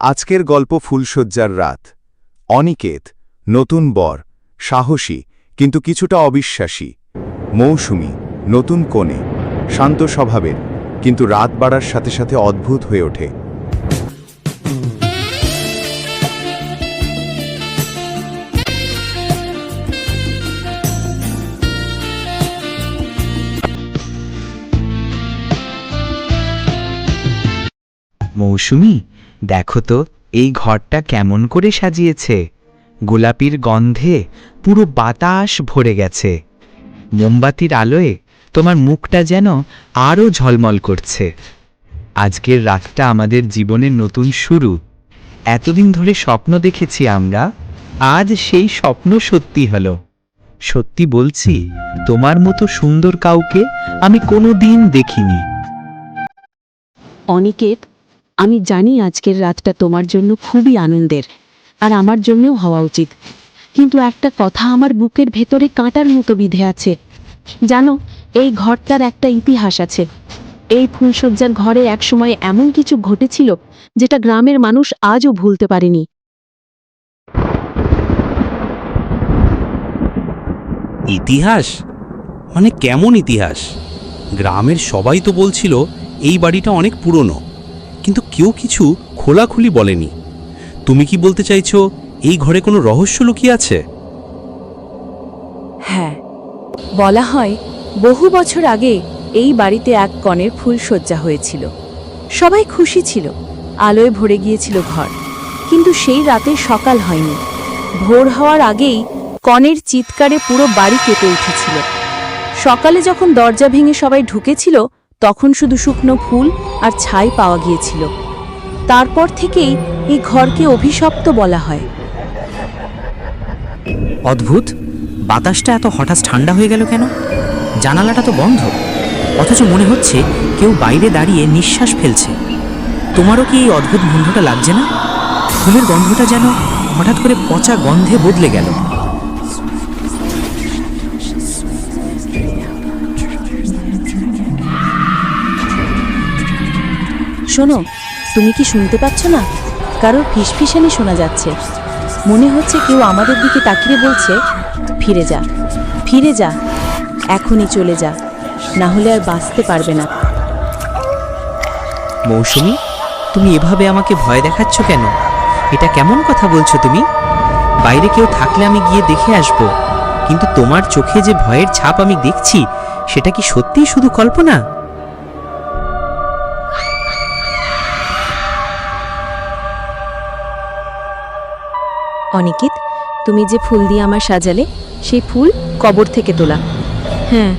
আজকের গল্প ফুলশয্যার রাত। অনিকেত, নতুন বর, সাহসী, কিন্তু কিছুটা অবিশ্বাসী। মৌসুমী, নতুন কোণে শান্ত স্বভাবের, কিন্তু রাত বাড়ার সাথে সাথে অদ্ভুত হয়ে ওঠে। মৌসুমি দেখো তো, এই ঘরটা কেমন করে সাজিয়েছে। গোলাপির গন্ধে পুরো বাতাস ভরে গেছে। মোমবাতির আলোয় তোমার মুখটা যেন আরও ঝলমল করছে। আজকের রাতটা আমাদের জীবনের নতুন শুরু। এতদিন ধরে স্বপ্ন দেখেছি আমরা, আজ সেই স্বপ্ন সত্যি হলো। সত্যি বলছি, তোমার মতো সুন্দর কাউকে আমি কোনো দিন দেখিনি। অনিকেত আমি জানি আজকের রাতটা তোমার জন্য খুবই আনন্দের আর আমার জন্যও হওয়া উচিত। কিন্তু একটা কথা আমার বুকের ভেতরে কাঁটার মতো বিধে আছে। জানো, এই ঘরটার একটা ইতিহাস আছে। এই ফুলশয্যার ঘরে একসময় এমন কিছু ঘটেছিল যেটা গ্রামের মানুষ আজও ভুলতে পারেনি। ইতিহাস? মানে কেমন ইতিহাস? গ্রামের সবাই তো বলছিল এই বাড়িটা অনেক পুরনো। কেউ কিছু খোলাখুলি বলেনি। তুমি কি বলতে চাইছো, এই ঘরে কোনো রহস্য লুকিয়ে আছে? হ্যাঁ বলা হয় বহু বছর আগে এই বাড়িতে এক কনের ফুলশয্যা হয়েছিল। সবাই খুশি ছিল, আলোয় ভরে গিয়েছিল ঘর। কিন্তু সেই রাতে সকাল হয়নি। ভোর হওয়ার আগেই কনের চিৎকারে পুরো বাড়ি কেঁপে উঠেছিল। সকালে যখন দরজা ভেঙে সবাই ঢুকেছিল, তখন শুধু শুকনো ফুল আর ছাই পাওয়া গিয়েছিল। তারপর থেকেই এই ঘরকে অভিশপ্ত বলা হয়। অদ্ভুত! বাতাসটা এত হঠাৎ ঠান্ডা হয়ে গেল কেন? জানালাটা তো বন্ধ। অথচ মনে হচ্ছে কেউ বাইরে দাঁড়িয়ে নিঃশ্বাস ফেলছে। তোমারও কি এই অদ্ভুত গন্ধটা লাগছে না? ফুলের গন্ধটা যেন হঠাৎ করে পচা গন্ধে বদলে গেল। শোনো তুমি কি শুনতে পাচ্ছ না? কারোর ফিসফিসানি শোনা যাচ্ছে। মনে হচ্ছে কেউ আমাদের দিকে তাকিয়ে বলছে, ফিরে যা ফিরে যা, এখনই চলে যা, না হলে আর বাঁচতে পারবে না। মৌসুমি, তুমি এভাবে আমাকে ভয় দেখাচ্ছ কেন? এটা কেমন কথা বলছো তুমি? বাইরে কেউ থাকলে আমি গিয়ে দেখে আসব, কিন্তু তোমার চোখে যে ভয়ের ছাপ আমি দেখছি, সেটা কি সত্যিই শুধু কল্পনা? অনিকিত, তুমি যে ফুল দিয়ে আমার সাজালে, সেই ফুল কবর থেকে তোলা। হ্যাঁ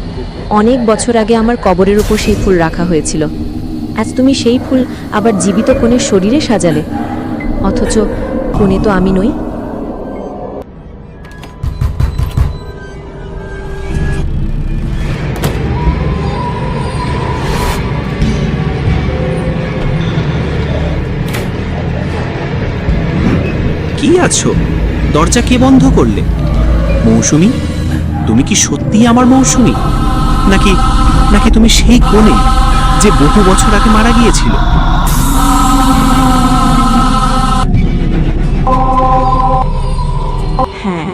অনেক বছর আগে আমার কবরের উপর সেই ফুল রাখা হয়েছিল। আজ তুমি সেই ফুল আবার জীবিত কনের শরীরে সাজালে। অথচ কোণে তো আমি নই কি আছো? দরজা কে বন্ধ করলে? মৌসুমি, তুমি কি সত্যি আমার মৌসুমি? নাকি নাকি তুমি সেই কোণে যে বহু বছর আগে মারা গিয়েছিল? হ্যাঁ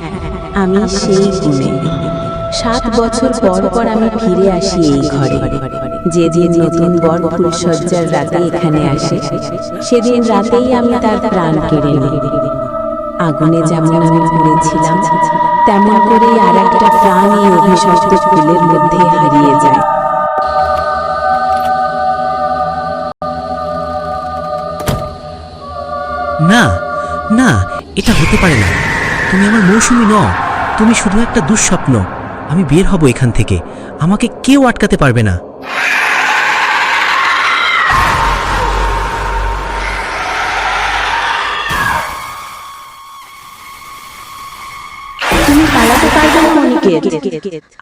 আমি সেই গুণে সাত বছর পর পর আমি ফিরে আসি এই ঘরে। নতুন বর ফুলসজ্জার রাতে এখানে আসে, সেদিন রাতেই আমি তার প্রাণ কেড়ে নিই। আগুনে যেমন আমি পুড়েছিলাম তেমন করেই আর একটা প্রাণ এই অভিশপ্ত ফুলের মধ্যে হারিয়ে যায়। না না এটা হতে পারে না। তুমি আমার মৌসুমি নও তুমি শুধু একটা দুঃস্বপ্ন। আমি বের হব এখান থেকে। আমাকে কেউ আটকাতে পারবে না।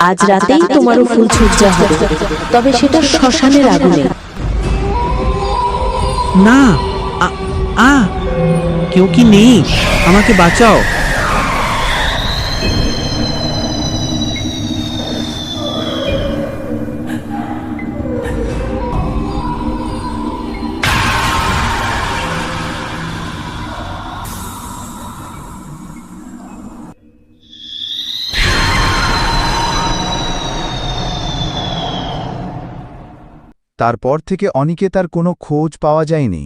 আজ রাতেই তোমারও ফুল ছুজ্জা হবে। তবে সেটা শ্মশানের আগুনে। না আ কেউ কি নেই? আমাকে বাঁচাও। তারপর থেকে অনিকে তার কোনো খোঁজ পাওয়া যায়নি।